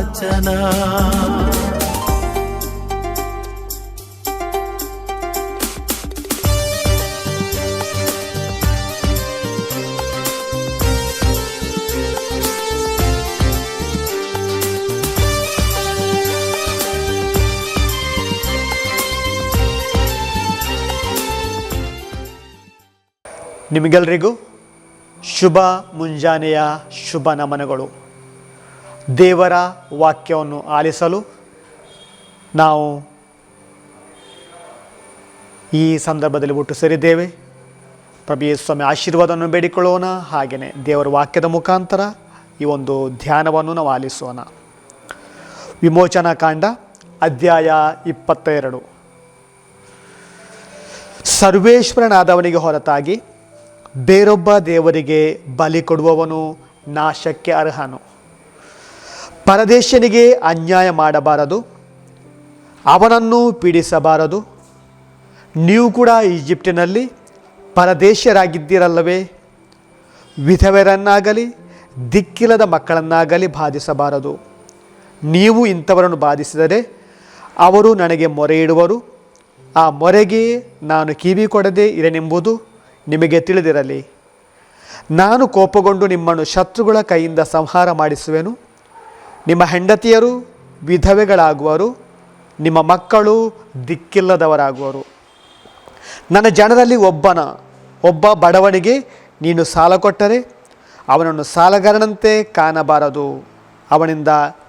ವಚನ. ನಿಮಗೆಲ್ರಿಗೂ ಶುಭ ಮುಂಜಾನೆಯ ಶುಭ ನಮನಗಳು. ದೇವರ ವಾಕ್ಯವನ್ನು ಆಲಿಸಲು ನಾವು ಈ ಸಂದರ್ಭದಲ್ಲಿ ಒಟ್ಟು ಸೇರಿದ್ದೇವೆ. ಪ್ರಭು ಸ್ವಾಮಿ ಆಶೀರ್ವಾದವನ್ನು ಬೇಡಿಕೊಳ್ಳೋಣ. ಹಾಗೆಯೇ ದೇವರ ವಾಕ್ಯದ ಮುಖಾಂತರ ಈ ಒಂದು ಧ್ಯಾನವನ್ನು ನಾವು ಆಲಿಸೋಣ. ವಿಮೋಚನಾ ಕಾಂಡ, ಅಧ್ಯಾಯ ಇಪ್ಪತ್ತೆರಡು. ಸರ್ವೇಶ್ವರನಾದವನಿಗೆ ಹೊರತಾಗಿ ಬೇರೊಬ್ಬ ದೇವರಿಗೆ ಬಲಿ ಕೊಡುವವನು ನಾಶಕ್ಕೆ ಅರ್ಹನು. ಪರದೇಶನಿಗೆ ಅನ್ಯಾಯ ಮಾಡಬಾರದು. ಅವನನ್ನು ಪೀಡಿಸಬಾರದು. ನೀವು ಕೂಡ ಈಜಿಪ್ಟಿನಲ್ಲಿ ಪರದೇಶರಾಗಿದ್ದೀರಲ್ಲವೇ ವಿಧವೆರನ್ನಾಗಲಿ ದಿಕ್ಕಿಲ್ಲದ ಮಕ್ಕಳನ್ನಾಗಲಿ ಬಾಧಿಸಬಾರದು. ನೀವು ಇಂಥವರನ್ನು ಬಾಧಿಸಿದರೆ ಅವರು ನನಗೆ ಮೊರೆ ಇಡುವರು ಆ ಮೊರೆಗೆ ನಾನು ಕಿವಿ ಕೊಡದೆ ಇರನೆಂಬುದು ನಿಮಗೆ ತಿಳಿದಿರಲಿ. ನಾನು ಕೋಪಗೊಂಡು ನಿಮ್ಮನ್ನು ಶತ್ರುಗಳ ಕೈಯಿಂದ ಸಂಹಾರ ಮಾಡಿಸುವೆನು. ನಿಮ್ಮ ಹೆಂಡತಿಯರು ವಿಧವೆಗಳಾಗುವರು, ನಿಮ್ಮ ಮಕ್ಕಳು ದಿಕ್ಕಿಲ್ಲದವರಾಗುವರು. ನನ್ನ ಜನರಲ್ಲಿ ಒಬ್ಬನ, ಒಬ್ಬ ಬಡವನಿಗೆ ನೀನು ಸಾಲ ಕೊಟ್ಟರೆ ಅವನನ್ನು ಸಾಲಗಾರನಂತೆ ಕಾಣಬಾರದು, ಅವನಿಂದ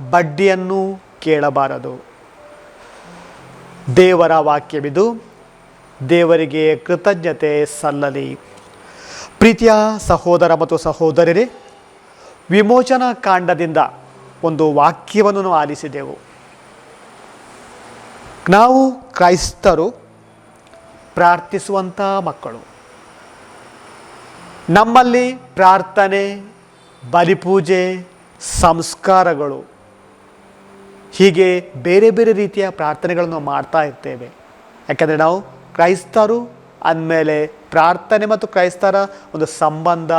ಬಡ್ಡಿಯನ್ನು ಕೇಳಬಾರದು. ದೇವರ ವಾಕ್ಯವಿದು, ದೇವರಿಗೆ ಕೃತಜ್ಞತೆ ಸಲ್ಲಲಿ. ಪ್ರೀತಿಯ ಸಹೋದರ ಮತ್ತು ಸಹೋದರರೇ, ವಿಮೋಚನಾ ಕಾಂಡದಿಂದ ಒಂದು ವಾಕ್ಯವನ್ನು ನಾವು ಆಲಿಸಿದೆವು. ನಾವು ಕ್ರೈಸ್ತರು ಪ್ರಾರ್ಥಿಸುವಂಥ ಮಕ್ಕಳು. ನಮ್ಮಲ್ಲಿ ಪ್ರಾರ್ಥನೆ, ಬಲಿಪೂಜೆ, ಸಂಸ್ಕಾರಗಳು, ಹೀಗೆ ಬೇರೆ ಬೇರೆ ರೀತಿಯ ಪ್ರಾರ್ಥನೆಗಳನ್ನು ಮಾಡ್ತಾ ಇರ್ತೇವೆ. ಯಾಕೆಂದರೆ ನಾವು ಕ್ರೈಸ್ತರು ಅಂದಮೇಲೆ ಪ್ರಾರ್ಥನೆ ಮತ್ತು ಕ್ರೈಸ್ತರ ಒಂದು ಸಂಬಂಧ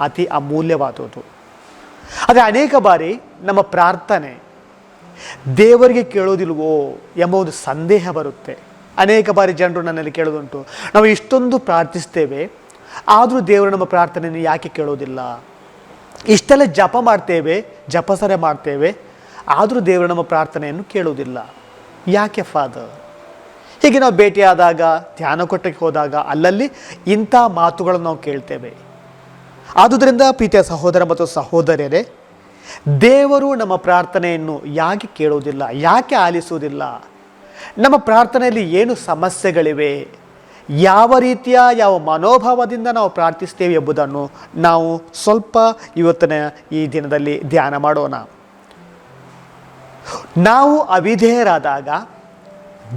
ಅತಿ ಅಮೂಲ್ಯವಾದದ್ದು. ಆದರೆ ಅನೇಕ ಬಾರಿ ನಮ್ಮ ಪ್ರಾರ್ಥನೆ ದೇವರಿಗೆ ಕೇಳೋದಿಲ್ವೋ ಎಂಬ ಒಂದು ಸಂದೇಹ ಬರುತ್ತೆ. ಅನೇಕ ಬಾರಿ ಜನರು ನನ್ನಲ್ಲಿ ಕೇಳೋದುಂಟು. ನಾವು ಇಷ್ಟೊಂದು ಪ್ರಾರ್ಥಿಸ್ತೇವೆ, ಆದರೂ ದೇವರು ನಮ್ಮ ಪ್ರಾರ್ಥನೆಯನ್ನು ಯಾಕೆ ಕೇಳೋದಿಲ್ಲ? ಇಷ್ಟೆಲ್ಲ ಜಪ ಮಾಡ್ತೇವೆ, ಜಪಸರೆ ಮಾಡ್ತೇವೆ, ಆದರೂ ದೇವರು ನಮ್ಮ ಪ್ರಾರ್ಥನೆಯನ್ನು ಕೇಳೋದಿಲ್ಲ. ಯಾಕೆ ಫಾದರ್? ಹೀಗೆ ನಾವು ಭೇಟಿಯಾದಾಗ, ಧ್ಯಾನ ಕೊಟ್ಟಕ್ಕೆ ಹೋದಾಗ, ಅಲ್ಲಲ್ಲಿ ಇಂಥ ಮಾತುಗಳನ್ನು ನಾವು ಕೇಳ್ತೇವೆ. ಆದುದರಿಂದ ಪ್ರೀತಿಯ ಸಹೋದರ ಮತ್ತು ಸಹೋದರಿಯರೇ, ದೇವರು ನಮ್ಮ ಪ್ರಾರ್ಥನೆಯನ್ನು ಯಾಕೆ ಕೇಳುವುದಿಲ್ಲ, ಯಾಕೆ ಆಲಿಸುವುದಿಲ್ಲ? ನಮ್ಮ ಪ್ರಾರ್ಥನೆಯಲ್ಲಿ ಏನು ಸಮಸ್ಯೆಗಳಿವೆ? ಯಾವ ರೀತಿಯ, ಯಾವ ಮನೋಭಾವದಿಂದ ನಾವು ಪ್ರಾರ್ಥಿಸ್ತೇವೆ ಎಂಬುದನ್ನು ನಾವು ಸ್ವಲ್ಪ ಇವತ್ತಿನ ಈ ದಿನದಲ್ಲಿ ಧ್ಯಾನ ಮಾಡೋಣ. ನಾವು ಅವಿಧೇಯರಾದಾಗ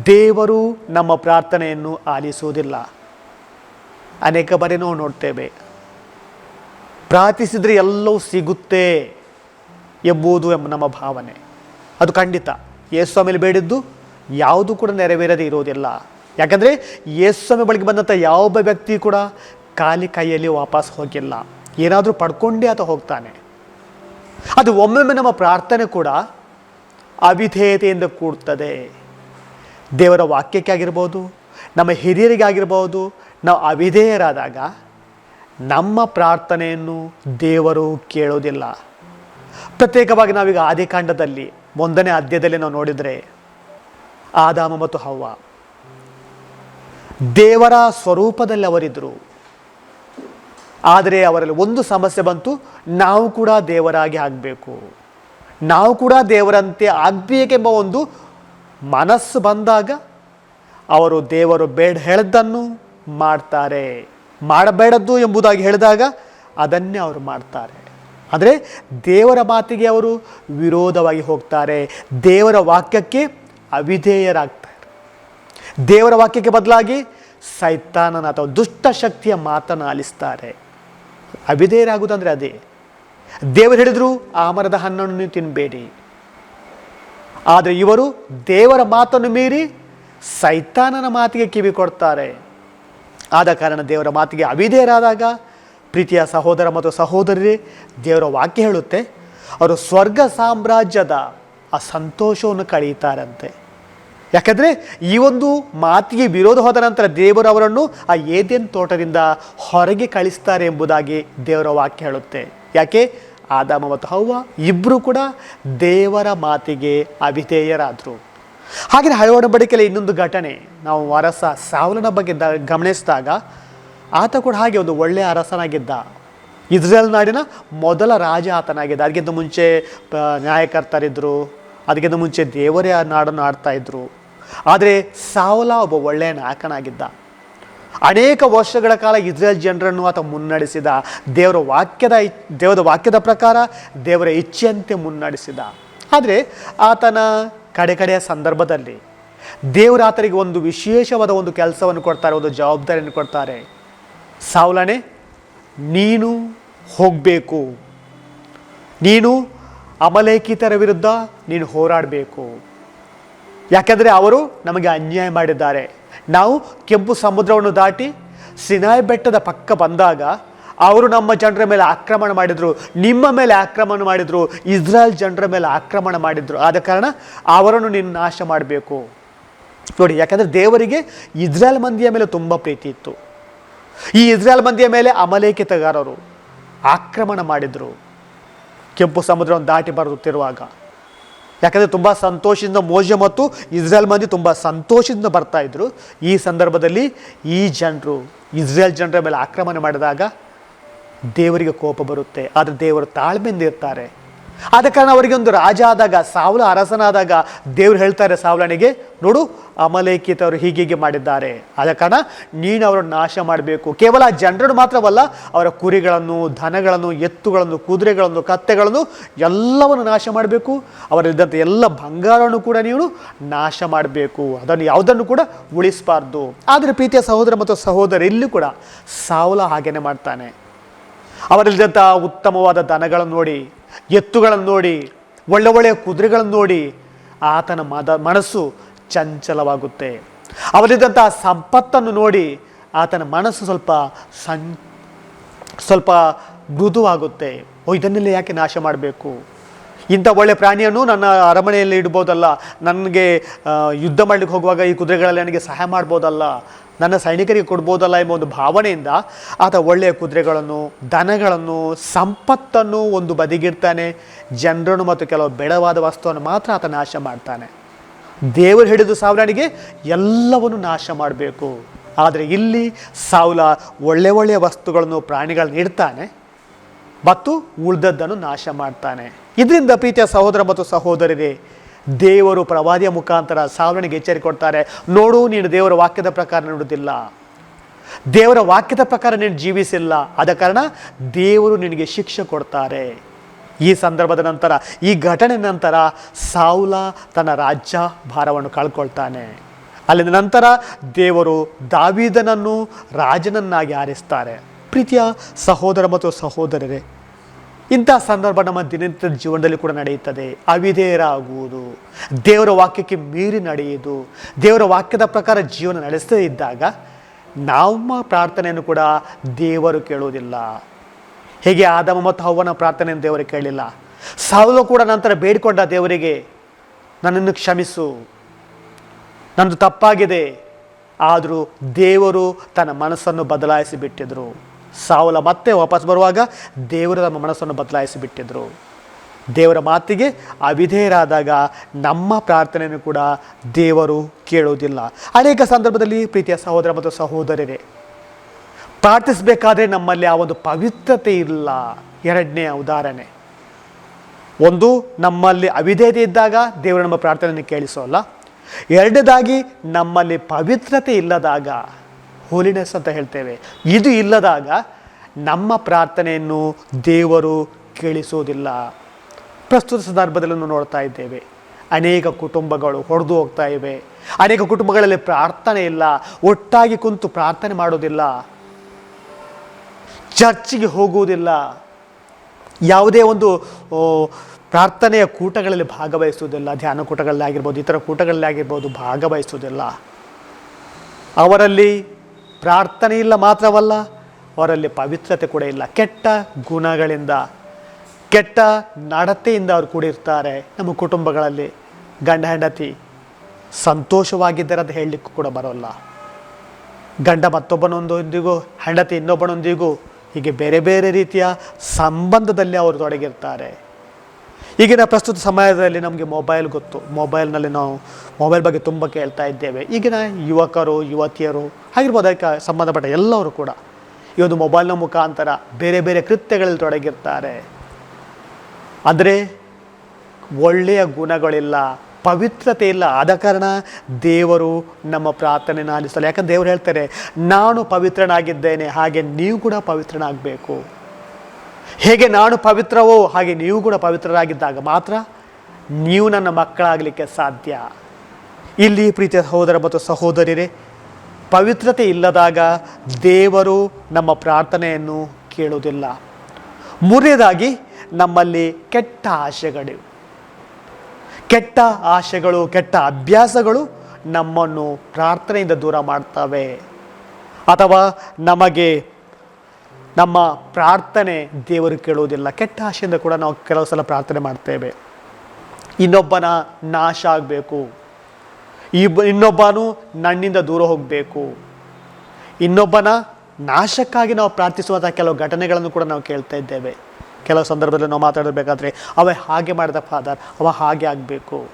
ದೇವರು ನಮ್ಮ ಪ್ರಾರ್ಥನೆಯನ್ನು ಆಲಿಸುವುದಿಲ್ಲ. ಅನೇಕ ಬಾರಿ ನಾವು ನೋಡ್ತೇವೆ ಪ್ರಾರ್ಥಿಸಿದರೆ ಎಲ್ಲವೂ ಸಿಗುತ್ತೆ ಎಂಬುದು ಎಂಬ ನಮ್ಮ ಭಾವನೆ. ಅದು ಖಂಡಿತ. ಯೇಸ್ವಾಮಿಲಿ ಬೇಡಿದ್ದು ಯಾವುದು ಕೂಡ ನೆರವೇರದೇ ಇರೋದಿಲ್ಲ. ಯಾಕಂದರೆ ಯೇಸ್ವಾಮಿ ಬಳಿಗೆ ಬಂದಂಥ ಯಾವೊಬ್ಬ ವ್ಯಕ್ತಿ ಕೂಡ ಖಾಲಿ ಕೈಯಲ್ಲಿ ವಾಪಸ್ ಹೋಗಿಲ್ಲ. ಏನಾದರೂ ಪಡ್ಕೊಂಡೇ ಆತ ಹೋಗ್ತಾನೆ. ಅದು ಒಮ್ಮೊಮ್ಮೆ ನಮ್ಮ ಪ್ರಾರ್ಥನೆ ಕೂಡ ಅವಿಧೇಯತೆಯಿಂದ ಕೂಡ್ತದೆ. ದೇವರ ವಾಕ್ಯಕ್ಕೆ ಆಗಿರ್ಬೋದು ನಮ್ಮ ಹಿರಿಯರಿಗಾಗಿರ್ಬೋದು, ನಾವು ಅವಿಧೇಯರಾದಾಗ ನಮ್ಮ ಪ್ರಾರ್ಥನೆಯನ್ನು ದೇವರು ಕೇಳೋದಿಲ್ಲ. ಪ್ರತ್ಯೇಕವಾಗಿ ನಾವೀಗ ಆದಿಕಾಂಡದಲ್ಲಿ ಒಂದನೇ ಅಧ್ಯಾಯದಲ್ಲಿ ನಾವು ನೋಡಿದರೆ, ಆದಾಮ ಮತ್ತು ಹವ್ವ ದೇವರ ಸ್ವರೂಪದಲ್ಲಿ ಅವರಿದ್ದರು ಆದರೆ ಅವರಲ್ಲಿ ಒಂದು ಸಮಸ್ಯೆ ಬಂತು, ನಾವು ಕೂಡ ದೇವರಾಗಿ ಆಗಬೇಕು. ನಾವು ಕೂಡ ದೇವರಂತೆ ಆಗಬೇಕೆಂಬ ಒಂದು ಮನಸ್ಸು ಬಂದಾಗ, ಅವರು ದೇವರು ಬೇಡ ಹೇಳದ್ದನ್ನು ಮಾಡ್ತಾರೆ. ಮಾಡಬೇಡದ್ದು ಎಂಬುದಾಗಿ ಹೇಳಿದಾಗ ಅದನ್ನೇ ಅವರು ಮಾಡ್ತಾರೆ. ಆದರೆ ದೇವರ ಮಾತಿಗೆ ಅವರು ವಿರೋಧವಾಗಿ ಹೋಗ್ತಾರೆ. ದೇವರ ವಾಕ್ಯಕ್ಕೆ ಅವಿಧೇಯರಾಗ್ತಾರೆ. ದೇವರ ವಾಕ್ಯಕ್ಕೆ ಬದಲಾಗಿ ಸೈತಾನನ ಅಥವಾ ದುಷ್ಟ ಶಕ್ತಿಯ ಮಾತನ್ನು ಆಲಿಸ್ತಾರೆ. ಅವಿಧೇಯರಾಗುವುದಂದರೆ ಅದೇ. ದೇವರು ಹೇಳಿದ್ರು, ಆ ಮರದ ಹಣ್ಣನ್ನು ತಿನ್ನಬೇಡಿ ಆದರೆ ಇವರು ದೇವರ ಮಾತನ್ನು ಮೀರಿ ಸೈತಾನನ ಮಾತಿಗೆ ಕಿವಿ ಕೊಡ್ತಾರೆ ಆದ ಕಾರಣ ದೇವರ ಮಾತಿಗೆ ಅವಿಧೇಯರಾದಾಗ ಪ್ರೀತಿಯ ಸಹೋದರ ಮತ್ತು ಸಹೋದರರೇ, ದೇವರ ವಾಕ್ಯ ಹೇಳುತ್ತೆ, ಅವರು ಸ್ವರ್ಗ ಸಾಮ್ರಾಜ್ಯದ ಆ ಸಂತೋಷವನ್ನು ಕಳೆಯುತ್ತಾರಂತೆ. ಯಾಕಂದರೆ ಈ ಒಂದು ಮಾತಿಗೆ ವಿರೋಧ ಹೋದ ನಂತರ ದೇವರು ಅವರನ್ನು ಆ ಏದೇನ್ ತೋಟದಿಂದ ಹೊರಗೆ ಕಳಿಸ್ತಾರೆ ಎಂಬುದಾಗಿ ದೇವರ ವಾಕ್ಯ ಹೇಳುತ್ತೆ. ಯಾಕೆ? ಆದಾಮ ಮತ್ತು ಹವ್ವ ಇಬ್ಬರು ಕೂಡ ದೇವರ ಮಾತಿಗೆ ಅವಿಧೇಯರಾದರು. ಹಾಗೆ ಹಳೆ ಒಡಂಬಡಿಕೆಯಲ್ಲಿ ಇನ್ನೊಂದು ಘಟನೆ. ನಾವು ಅರಸ ಸಾವಲನ ಬಗ್ಗೆ ದ ಗಮನಿಸಿದಾಗ ಆತ ಕೂಡ ಹಾಗೆ ಒಂದು ಒಳ್ಳೆಯ ಅರಸನಾಗಿದ್ದ. ಇಸ್ರೇಲ್ ನಾಡಿನ ಮೊದಲ ರಾಜ ಆತನಾಗಿದ್ದ. ಅದಕ್ಕಿಂತ ಮುಂಚೆ ನ್ಯಾಯಕರ್ತರಿದ್ದರು ಅದಕ್ಕಿಂತ ಮುಂಚೆ ದೇವರೇ ಆ ನಾಡನ್ನು ಆಡ್ತಾ ಇದ್ರು. ಆದರೆ ಸಾವಲ ಒಬ್ಬ ಒಳ್ಳೆಯ ನಾಯಕನಾಗಿದ್ದ. ಅನೇಕ ವರ್ಷಗಳ ಕಾಲ ಇಸ್ರೇಲ್ ಜನರನ್ನು ಆತ ಮುನ್ನಡೆಸಿದ. ದೇವರ ವಾಕ್ಯದ ದೇವರ ವಾಕ್ಯದ ಪ್ರಕಾರ ದೇವರ ಇಚ್ಛೆಯಂತೆ ಮುನ್ನಡೆಸಿದ. ಆದರೆ ಆತನ ಕಡೆ ಕಡೆಯ ಸಂದರ್ಭದಲ್ಲಿ ದೇವರಾತರಿಗೆ ಒಂದು ವಿಶೇಷವಾದ ಒಂದು ಕೆಲಸವನ್ನು ಕೊಡ್ತಾರೆ, ಒಂದು ಜವಾಬ್ದಾರಿಯನ್ನು ಕೊಡ್ತಾರೆ. ಸಾವಲನೆ, ನೀನು ಹೋಗಬೇಕು. ನೀನು ಅಮಲೇಖಿತರ ವಿರುದ್ಧ ನೀನು ಹೋರಾಡಬೇಕು. ಯಾಕೆಂದರೆ ಅವರು ನಮಗೆ ಅನ್ಯಾಯ ಮಾಡಿದ್ದಾರೆ. ನಾವು ಕೆಂಪು ಸಮುದ್ರವನ್ನು ದಾಟಿ ಸಿನಾಯ್ ಬೆಟ್ಟದ ಪಕ್ಕ ಬಂದಾಗ ಅವರು ನಮ್ಮ ಜನರ ಮೇಲೆ ಆಕ್ರಮಣ ಮಾಡಿದರು, ನಿಮ್ಮ ಮೇಲೆ ಆಕ್ರಮಣ ಮಾಡಿದರು, ಇಸ್ರಾಯೇಲ್ ಜನರ ಮೇಲೆ ಆಕ್ರಮಣ ಮಾಡಿದರು. ಆದ ಕಾರಣ ಅವರನ್ನು ನೀನು ನಾಶ ಮಾಡಬೇಕು. ನೋಡಿ, ಯಾಕಂದರೆ ದೇವರಿಗೆ ಇಸ್ರಾಯೇಲ್ ಮಂದಿಯ ಮೇಲೆ ತುಂಬ ಪ್ರೀತಿ ಇತ್ತು. ಈ ಇಸ್ರಾಯೇಲ್ ಮಂದಿಯ ಮೇಲೆ ಅಮಲೇಖಿತಗಾರರು ಆಕ್ರಮಣ ಮಾಡಿದರು. ಕೆಂಪು ಸಮುದ್ರವನ್ನು ದಾಟಿ ಬರುತ್ತಿರುವಾಗ ಯಾಕಂದರೆ ತುಂಬ ಸಂತೋಷದಿಂದ ಮೋಜ ಮತ್ತು ಇಸ್ರೇಲ್ ಮಂದಿ ತುಂಬ ಸಂತೋಷದಿಂದ ಬರ್ತಾ ಇದ್ರು. ಈ ಸಂದರ್ಭದಲ್ಲಿ ಈ ಜನರು ಇಸ್ರೇಲ್ ಜನರ ಮೇಲೆ ಆಕ್ರಮಣ ಮಾಡಿದಾಗ ದೇವರಿಗೆ ಕೋಪ ಬರುತ್ತೆ, ಆದರೆ ದೇವರು ತಾಳ್ಮೆಯಿಂದ ಇರ್ತಾರೆ. ಆದ ಕಾರಣ ಅವರಿಗೆ ಒಂದು ರಾಜ ಆದಾಗ, ಸಾವಲ ಅರಸನಾದಾಗ ದೇವರು ಹೇಳ್ತಾರೆ ಸಾವಲನಿಗೆ, ನೋಡು ಅಮಲೇಕಿತವರು ಹೀಗೀಗೆ ಮಾಡಿದ್ದಾರೆ. ಆದ ಕಾರಣ ನೀನು ಅವರನ್ನು ನಾಶ ಮಾಡಬೇಕು. ಕೇವಲ ಜನರನ್ನು ಮಾತ್ರವಲ್ಲ, ಅವರ ಕುರಿಗಳನ್ನು, ದನಗಳನ್ನು, ಎತ್ತುಗಳನ್ನು, ಕುದುರೆಗಳನ್ನು, ಕತ್ತೆಗಳನ್ನು ಎಲ್ಲವನ್ನು ನಾಶ ಮಾಡಬೇಕು. ಅವರಿದ್ದಂಥ ಎಲ್ಲ ಬಂಗಾರವನ್ನು ಕೂಡ ನೀವು ನಾಶ ಮಾಡಬೇಕು. ಅದನ್ನು ಯಾವುದನ್ನು ಕೂಡ ಉಳಿಸಬಾರ್ದು. ಆದರೆ ಪ್ರೀತಿಯ ಸಹೋದರ ಮತ್ತು ಸಹೋದರ ಇಲ್ಲೂ ಕೂಡ ಸಾವಲ ಹಾಗೇನೆ ಮಾಡ್ತಾನೆ. ಅವರಲ್ಲಿದ್ದಂಥ ಉತ್ತಮವಾದ ದನಗಳನ್ನು ನೋಡಿ, ಎತ್ತುಗಳನ್ನು ನೋಡಿ, ಒಳ್ಳೆ ಒಳ್ಳೆಯ ಕುದುರೆಗಳನ್ನು ನೋಡಿ ಆತನ ಮದ, ಮನಸ್ಸು ಚಂಚಲವಾಗುತ್ತೆ. ಅವರಿದ್ದಂಥ ಸಂಪತ್ತನ್ನು ನೋಡಿ ಆತನ ಮನಸ್ಸು ಸ್ವಲ್ಪ ಸಂ, ಸ್ವಲ್ಪ ಮೃದುವಾಗುತ್ತೆ. ಓ, ಇದನ್ನೆಲ್ಲ ಯಾಕೆ ನಾಶ ಮಾಡಬೇಕು? ಇಂಥ ಒಳ್ಳೆ ಪ್ರಾಣಿಯನ್ನು ನನ್ನ ಅರಮನೆಯಲ್ಲಿ ಇಡ್ಬೋದಲ್ಲ, ನನಗೆ ಯುದ್ಧ ಮಾಡಲಿಕ್ಕೆ ಹೋಗುವಾಗ ಈ ಕುದುರೆಗಳಲ್ಲಿ ನನಗೆ ಸಹಾಯ ಮಾಡ್ಬೋದಲ್ಲ ನನ್ನ ಸೈನಿಕರಿಗೆ ಕೊಡ್ಬೋದಲ್ಲ ಎಂಬ ಒಂದು ಭಾವನೆಯಿಂದ ಆತ ಒಳ್ಳೆಯ ಕುದುರೆಗಳನ್ನು, ದನಗಳನ್ನು, ಸಂಪತ್ತನ್ನು ಒಂದು ಬದಿಗಿಡ್ತಾನೆ. ಜನರನ್ನು ಮತ್ತು ಕೆಲವು ಬೆಳವಾದ ವಸ್ತುವನ್ನು ಮಾತ್ರ ಆತ ನಾಶ ಮಾಡ್ತಾನೆ. ದೇವರು ಹಿಡಿದು ಸಾವಿರನಿಗೆ ಎಲ್ಲವನ್ನು ನಾಶ ಮಾಡಬೇಕು. ಆದರೆ ಇಲ್ಲಿ ಸಾವುಲ ಒಳ್ಳೆ ಒಳ್ಳೆಯ ವಸ್ತುಗಳನ್ನು ಪ್ರಾಣಿಗಳನ್ನು ಇಡ್ತಾನೆ. ಮತ್ತು ಉಳಿದದ್ದನ್ನು ನಾಶ ಮಾಡ್ತಾನೆ. ಇದರಿಂದ ಪ್ರೀತಿಯ ಸಹೋದರ ಮತ್ತು ಸಹೋದರರೇ ದೇವರು ಪ್ರವಾದಿಯ ಮುಖಾಂತರ ಸಾವಲನಿಗೆ ಎಚ್ಚರಿಕೆ ಕೊಡ್ತಾರೆ. ನೋಡು, ನೀನು ದೇವರ ವಾಕ್ಯದ ಪ್ರಕಾರ ನೋಡುವುದಿಲ್ಲ. ದೇವರ ವಾಕ್ಯದ ಪ್ರಕಾರ ನೀನು ಜೀವಿಸಿಲ್ಲ. ಆದ ಕಾರಣ ದೇವರು ನಿನಗೆ ಶಿಕ್ಷೆ ಕೊಡ್ತಾರೆ. ಈ ಸಂದರ್ಭದ ನಂತರ, ಈ ಘಟನೆ ನಂತರ ಸಾವುಲ ತನ್ನ ರಾಜ್ಯ ಭಾರವನ್ನು ಕಳ್ಕೊಳ್ತಾನೆ. ಅಲ್ಲಿಂದ ನಂತರ ದೇವರು ದಾವಿದನನ್ನು ರಾಜನನ್ನಾಗಿ ಆರಿಸ್ತಾರೆ. ಪ್ರೀತಿಯ ಸಹೋದರ ಮತ್ತು ಸಹೋದರರೇ ಇಂಥ ಸಂದರ್ಭ ನಮ್ಮ ದಿನನಿತ್ಯದ ಜೀವನದಲ್ಲಿ ಕೂಡ ನಡೆಯುತ್ತದೆ. ಅವಿಧೇಯರಾಗುವುದು, ದೇವರ ವಾಕ್ಯಕ್ಕೆ ಮೀರಿ ನಡೆಯುವುದು, ದೇವರ ವಾಕ್ಯದ ಪ್ರಕಾರ ಜೀವನ ನಡೆಸದೇ ಇದ್ದಾಗ ನಮ್ಮ ಪ್ರಾರ್ಥನೆಯನ್ನು ಕೂಡ ದೇವರು ಕೇಳುವುದಿಲ್ಲ. ಹೇಗೆ ಆದಮ ಮತ್ತು ಹವ್ವನ ಪ್ರಾರ್ಥನೆಯನ್ನು ದೇವರು ಕೇಳಿಲ್ಲ. ಸಾವಲು ಕೂಡ ನಂತರ ಬೇಡಿಕೊಂಡ ದೇವರಿಗೆ, ನನ್ನನ್ನು ಕ್ಷಮಿಸು, ನಂದು ತಪ್ಪಾಗಿದೆ. ಆದರೂ ದೇವರು ತನ್ನ ಮನಸ್ಸನ್ನು ಬದಲಾಯಿಸಿ ಬಿಟ್ಟಿದ್ರು ಸಾವಲ ಮತ್ತೆ ವಾಪಸ್ ಬರುವಾಗ ದೇವರು ನಮ್ಮ ಮನಸ್ಸನ್ನು ಬದಲಾಯಿಸಿ ಬಿಟ್ಟಿದ್ರು ದೇವರ ಮಾತಿಗೆ ಅವಿಧೇಯರಾದಾಗ ನಮ್ಮ ಪ್ರಾರ್ಥನೆಯನ್ನು ಕೂಡ ದೇವರು ಕೇಳುವುದಿಲ್ಲ. ಅನೇಕ ಸಂದರ್ಭದಲ್ಲಿ ಪ್ರೀತಿಯ ಸಹೋದರ ಮತ್ತು ಸಹೋದರರೇ, ಪ್ರಾರ್ಥಿಸಬೇಕಾದ್ರೆ ನಮ್ಮಲ್ಲಿ ಆ ಒಂದು ಪವಿತ್ರತೆ ಇಲ್ಲ. ಎರಡನೇ ಉದಾಹರಣೆ, ಒಂದು ನಮ್ಮಲ್ಲಿ ಅವಿಧೇಯತೆ ಇದ್ದಾಗ ದೇವರು ನಮ್ಮ ಪ್ರಾರ್ಥನೆಯನ್ನು ಕೇಳಿಸೋಲ್ಲ. ಎರಡನೇದಾಗಿ ನಮ್ಮಲ್ಲಿ ಪವಿತ್ರತೆ ಇಲ್ಲದಾಗ ಹೋಲಿನೆಸ್ ಅಂತ ಹೇಳ್ತೇವೆ. ಇದು ಇಲ್ಲದಾಗ ನಮ್ಮ ಪ್ರಾರ್ಥನೆಯನ್ನು ದೇವರು ಕೇಳಿಸೋದಿಲ್ಲ. ಪ್ರಸ್ತುತ ಸಂದರ್ಭದಲ್ಲಿ ನಾವು ನೋಡ್ತಾ ಇದ್ದೇವೆ. ಅನೇಕ ಕುಟುಂಬಗಳು ಹೊಡೆದು ಹೋಗ್ತಾ ಇವೆ. ಅನೇಕ ಕುಟುಂಬಗಳಲ್ಲಿ ಪ್ರಾರ್ಥನೆ ಇಲ್ಲ. ಒಟ್ಟಾಗಿ ಕುಂತು ಪ್ರಾರ್ಥನೆ ಮಾಡೋದಿಲ್ಲ. ಚರ್ಚಿಗೆ ಹೋಗುವುದಿಲ್ಲ. ಯಾವುದೇ ಒಂದು ಪ್ರಾರ್ಥನೆಯ ಕೂಟಗಳಲ್ಲಿ ಭಾಗವಹಿಸುವುದಿಲ್ಲ. ಧ್ಯಾನ ಕೂಟಗಳಲ್ಲಿ ಆಗಿರ್ಬೋದು ಇತರ ಕೂಟಗಳಲ್ಲಿ ಆಗಿರ್ಬೋದು ಭಾಗವಹಿಸುವುದಿಲ್ಲ. ಅವರಲ್ಲಿ ಪ್ರಾರ್ಥನೆ ಇಲ್ಲ ಮಾತ್ರವಲ್ಲ, ಅವರಲ್ಲಿ ಪವಿತ್ರತೆ ಕೂಡ ಇಲ್ಲ. ಕೆಟ್ಟ ಗುಣಗಳಿಂದ, ಕೆಟ್ಟ ನಡತೆಯಿಂದ ಅವರು ಕೂಡಿರ್ತಾರೆ ನಮ್ಮ ಕುಟುಂಬಗಳಲ್ಲಿ. ಗಂಡ, ಹೆಂಡತಿ, ಸಂತೋಷವಾಗಿದ್ದಾರೆ ಅಂತ ಹೇಳಲಿಕ್ಕೂ ಕೂಡ ಬರೋಲ್ಲ. ಗಂಡ ಮತ್ತೊಬ್ಬನೊಂದೊಂದಿಗೂ ಹೆಂಡತಿ ಇನ್ನೊಬ್ಬನೊಂದಿಗೂ ಹೀಗೆ ಬೇರೆ ಬೇರೆ ರೀತಿಯ ಸಂಬಂಧದಲ್ಲಿ ಅವರು ತೊಡಗಿರ್ತಾರೆ. ಈಗಿನ ಪ್ರಸ್ತುತ ಸಮಯದಲ್ಲಿ ನಮಗೆ ಮೊಬೈಲ್ ಗೊತ್ತು. ಮೊಬೈಲ್ನಲ್ಲಿ ನಾವು, ಮೊಬೈಲ್ ಬಗ್ಗೆ ತುಂಬ ಕೇಳ್ತಾ ಇದ್ದೇವೆ. ಈಗಿನ ಯುವಕರು, ಯುವತಿಯರು, ಆಗಿರ್ಬೋದು ಅದಕ್ಕೆ ಸಂಬಂಧಪಟ್ಟ ಎಲ್ಲರೂ ಕೂಡ ಈ ಒಂದು ಮೊಬೈಲ್ನ ಮುಖಾಂತರ ಬೇರೆ ಬೇರೆ ಕೃತ್ಯಗಳಲ್ಲಿ ತೊಡಗಿರ್ತಾರೆ. ಆದರೆ ಒಳ್ಳೆಯ ಗುಣಗಳಿಲ್ಲ, ಪವಿತ್ರತೆ ಇಲ್ಲ. ಆದ ಕಾರಣ ದೇವರು ನಮ್ಮ ಪ್ರಾರ್ಥನೆಯನ್ನು ಆಲಿಸಲ್ಲ ಯಾಕಂದ್ರೆ ದೇವರು ಹೇಳ್ತಾರೆ, ನಾನು ಪವಿತ್ರನಾಗಿದ್ದೇನೆ, ಹಾಗೆ ನೀವು ಕೂಡ ಪವಿತ್ರನಾಗಬೇಕು. ಹೇಗೆ ನಾನು ಪವಿತ್ರವೋ ಹಾಗೆ ನೀವು ಕೂಡ ಪವಿತ್ರರಾಗಿದ್ದಾಗ ಮಾತ್ರ ನೀವು ನನ್ನ ಮಕ್ಕಳಾಗಲಿಕ್ಕೆ ಸಾಧ್ಯ. ಇಲ್ಲಿ ಪ್ರೀತಿಯ ಸಹೋದರ ಮತ್ತು ಸಹೋದರಿರೇ ಪವಿತ್ರತೆ ಇಲ್ಲದಾಗ ದೇವರು ನಮ್ಮ ಪ್ರಾರ್ಥನೆಯನ್ನು ಕೇಳುವುದಿಲ್ಲ. ಮೂರನೇದಾಗಿ, ನಮ್ಮಲ್ಲಿ ಕೆಟ್ಟ ಆಶೆಗಳಿವೆ. ಕೆಟ್ಟ ಆಶೆಗಳು, ಕೆಟ್ಟ ಅಭ್ಯಾಸಗಳು ನಮ್ಮನ್ನು ಪ್ರಾರ್ಥನೆಯಿಂದ ದೂರ ಮಾಡ್ತವೆ. ಅಥವಾ ನಮಗೆ ನಮ್ಮ ಪ್ರಾರ್ಥನೆ ದೇವರು ಕೇಳುವುದಿಲ್ಲ. ಕೆಟ್ಟ ಆಶೆಯಿಂದ ಕೂಡ ನಾವು ಕೆಲವು ಸಲ ಪ್ರಾರ್ಥನೆ ಮಾಡ್ತೇವೆ. ಇನ್ನೊಬ್ಬನ ನಾಶ ಆಗಬೇಕು. ಇಬ್ಬ ಇನ್ನೊಬ್ಬನು ನನ್ನಿಂದ ದೂರ ಹೋಗಬೇಕು. ಇನ್ನೊಬ್ಬನ ನಾಶಕ್ಕಾಗಿ ನಾವು ಪ್ರಾರ್ಥಿಸುವಂಥ ಕೆಲವು ಘಟನೆಗಳನ್ನು ಕೂಡ ನಾವು ಕೇಳ್ತಾ ಇದ್ದೇವೆ. ಕೆಲವು ಸಂದರ್ಭದಲ್ಲಿ ನಾವು ಮಾತಾಡಬೇಕಾದ್ರೆ, ಅವ ಹಾಗೆ ಮಾಡಿದ ಫಾದರ್, ಅವ ಹಾಗೆ ಆಗಬೇಕು.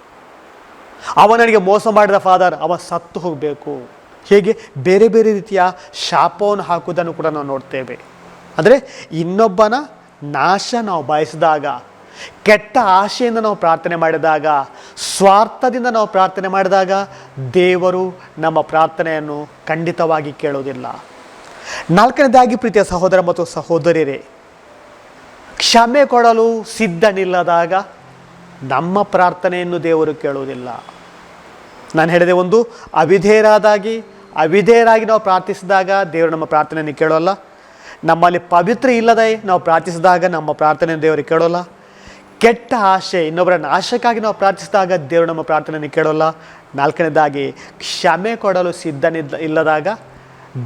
ಅವ ನನಗೆ ಮೋಸ ಮಾಡಿದ ಫಾದರ್, ಅವ ಸತ್ತು ಹೋಗಬೇಕು. ಹೀಗೆ ಬೇರೆ ಬೇರೆ ರೀತಿಯ ಶಾಪವನ್ನು ಹಾಕುವುದನ್ನು ಕೂಡ ನಾವು ನೋಡ್ತೇವೆ. ಅಂದರೆ ಇನ್ನೊಬ್ಬನ ನಾಶ ನಾವು ಬಯಸಿದಾಗ, ಕೆಟ್ಟ ಆಶೆಯಿಂದ ನಾವು ಪ್ರಾರ್ಥನೆ ಮಾಡಿದಾಗ, ಸ್ವಾರ್ಥದಿಂದ ನಾವು ಪ್ರಾರ್ಥನೆ ಮಾಡಿದಾಗ ದೇವರು ನಮ್ಮ ಪ್ರಾರ್ಥನೆಯನ್ನು ಖಂಡಿತವಾಗಿ ಕೇಳೋದಿಲ್ಲ ನಾಲ್ಕನೇದಾಗಿ ಪ್ರೀತಿಯ ಸಹೋದರ ಮತ್ತು ಸಹೋದರಿಯರೇ, ಕ್ಷಮೆ ಕೊಡಲು ಸಿದ್ಧನಿಲ್ಲದಾಗ ನಮ್ಮ ಪ್ರಾರ್ಥನೆಯನ್ನು ದೇವರು ಕೇಳುವುದಿಲ್ಲ. ನಾನು ಹೇಳಿದೆ ಒಂದು, ಅವಿಧೇಯರಾದಾಗಿ, ಅವಿಧೇಯರಾಗಿ ನಾವು ಪ್ರಾರ್ಥಿಸಿದಾಗ ದೇವರು ನಮ್ಮ ಪ್ರಾರ್ಥನೆಯನ್ನು ಕೇಳೋಲ್ಲ ನಮ್ಮಲ್ಲಿ ಪವಿತ್ರ ಇಲ್ಲದೆ ನಾವು ಪ್ರಾರ್ಥಿಸಿದಾಗ ನಮ್ಮ ಪ್ರಾರ್ಥನೆ ದೇವರಿಗೆ ಕೇಳೋಲ್ಲ. ಕೆಟ್ಟ ಆಶೆ ಇನ್ನೊಬ್ಬರ ನಾಶಕ್ಕಾಗಿ ನಾವು ಪ್ರಾರ್ಥಿಸಿದಾಗ ದೇವರು ನಮ್ಮ ಪ್ರಾರ್ಥನೆಯನ್ನು ಕೇಳೋಲ್ಲ. ನಾಲ್ಕನೇದಾಗಿ, ಕ್ಷಮೆ ಕೊಡಲು ಸಿದ್ಧನಿದ್ದ, ಇಲ್ಲದಾಗ